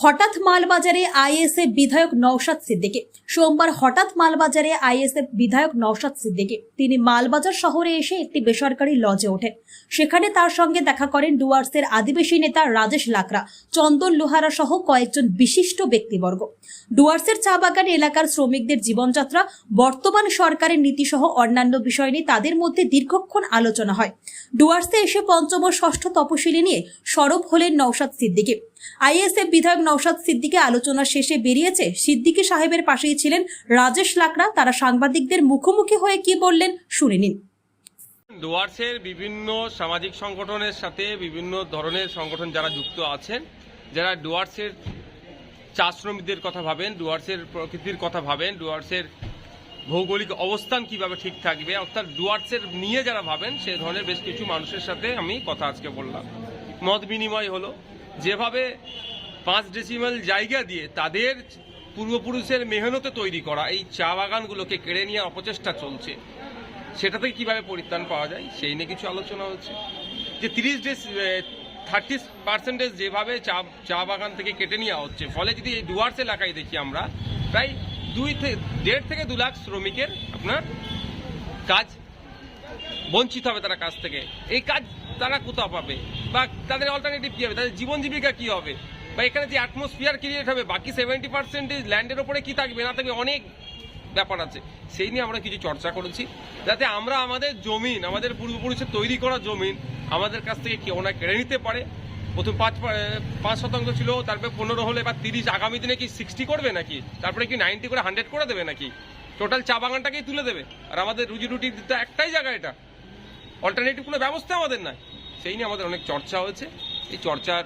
হঠাৎ মালবাজারে আইএসএফ বিধায়ক নওশাদ সিদ্দিকী। সোমবার হঠাৎ মালবাজারে আইএসএফ বিধায়ক নওশাদ সিদ্দিকী। তিনি মালবাজার শহরে এসে একটি বেসরকারি লজে ওঠেন। সেখানে তার সঙ্গে দেখা করেন ডুয়ার্সের আদিবাসী নেতা রাজেশ লাকরা চন্দন লোহারা সহ কয়েকজন বিশিষ্ট ব্যক্তিবর্গ। ডুয়ার্সের চা বাগান এলাকার শ্রমিকদের জীবনযাত্রা, বর্তমান সরকারের নীতিসহ অন্যান্য বিষয় নিয়ে তাদের মধ্যে দীর্ঘক্ষণ আলোচনা হয়। ডুয়ার্সে এসে পঞ্চম ষষ্ঠ তপশিলি নিয়ে সরব হলেন নওশাদ সিদ্দিকী। আইএসএফ বিধায়ক নওশাদ সিদ্দিকী আলোচনা শেষে বেরিয়েছে। সিদ্দিকী সাহেবের পাশেই ছিলেন রাজেশ লাকড়া। তারা সাংবাদিকদের মুখোমুখি হয়ে কি বললেন শুনে নিন। ডুয়ার্সের বিভিন্ন সামাজিক সংগঠনের সাথে বিভিন্ন ধরনের সংগঠন যারা যুক্ত আছেন, যারা ডুয়ার্সের চা শ্রমিকদের কথা ভাবেন ডুয়ার্সের প্রকৃতির কথা ভাবেন ডুয়ার্সের ভৌগোলিক অবস্থান কীভাবে ঠিক থাকবে, অর্থাৎ ডুয়ার্সের নিয়ে যারা ভাবেন, সে ধরনের বেশ কিছু মানুষের সাথে আমি কথা আজকে বললাম। মত বিনিময় হলো। যেভাবে পাঁচ ডেসিমাল জায়গা দিয়ে তাদের পূর্বপুরুষের মেহনতে তৈরি করা এই চা বাগানগুলোকে কেড়ে নেওয়ার অপচেষ্টা চলছে, সেটা থেকে কীভাবে পরিত্রাণ পাওয়া যায়, সেই নিয়ে কিছু আলোচনা হচ্ছে। যে তিরিশ ডেস থার্টি পার্সেন্টেজ যেভাবে চা চা বাগান থেকে কেটে নেওয়া হচ্ছে, ফলে যদি এই ডুয়ার্স এলাকায় দেখি আমরা, প্রায় দুই থেকে দেড় থেকে দু লাখ শ্রমিকের আপনার কাজ বঞ্চিত হবে তারা কাজ থেকে। এই কাজ তারা কোথাও পাবে? বা তাদের অল্টারনেটিভ কী হবে? তাদের জীবন জীবিকা কী হবে? বা এখানে যে অ্যাটমসফিয়ার ক্রিয়েট হবে, বাকি সেভেন্টি পার্সেন্টেজ ল্যান্ডের ওপরে কী থাকবে, না থাকবে অনেক ব্যাপার আছে। সেই নিয়ে আমরা কিছু চর্চা করেছি। যাতে আমরা আমাদের জমিন, আমাদের পূর্বপুরুষের তৈরি করা জমিন, আমাদের কাছ থেকে কেউ না কেড়ে নিতে পারে? প্রথম পাঁচ পাঁচ শতাংশ ছিল, তারপরে পনেরো হলে বা তিরিশ আগামী দিনে কি সিক্সটি করবে নাকি? তারপরে কি নাইনটি করে হান্ড্রেড করে দেবে নাকি? টোটাল চা বাগানটাকেই তুলে দেবে। আর আমাদের রুজি রুটি একটাই জায়গা এটা। অল্টারনেটিভ কোনো ব্যবস্থা আমাদের নাই। সেই নিয়ে আমাদের অনেক চর্চা হয়েছে। এই চর্চার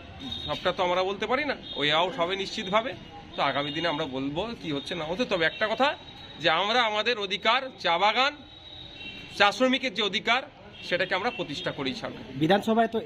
সবটা তো আমরা বলতে পারি না। ওই আউট হবে নিশ্চিতভাবে। তো আগামী দিনে আমরা বলব কি হচ্ছে না হচ্ছে। তবে একটা কথা, যে আমরা আমাদের অধিকার, চা বাগান, চা শ্রমিকের যে অধিকার, সেটাকে আমরা প্রতিষ্ঠা করি সামনে বিধানসভায় তো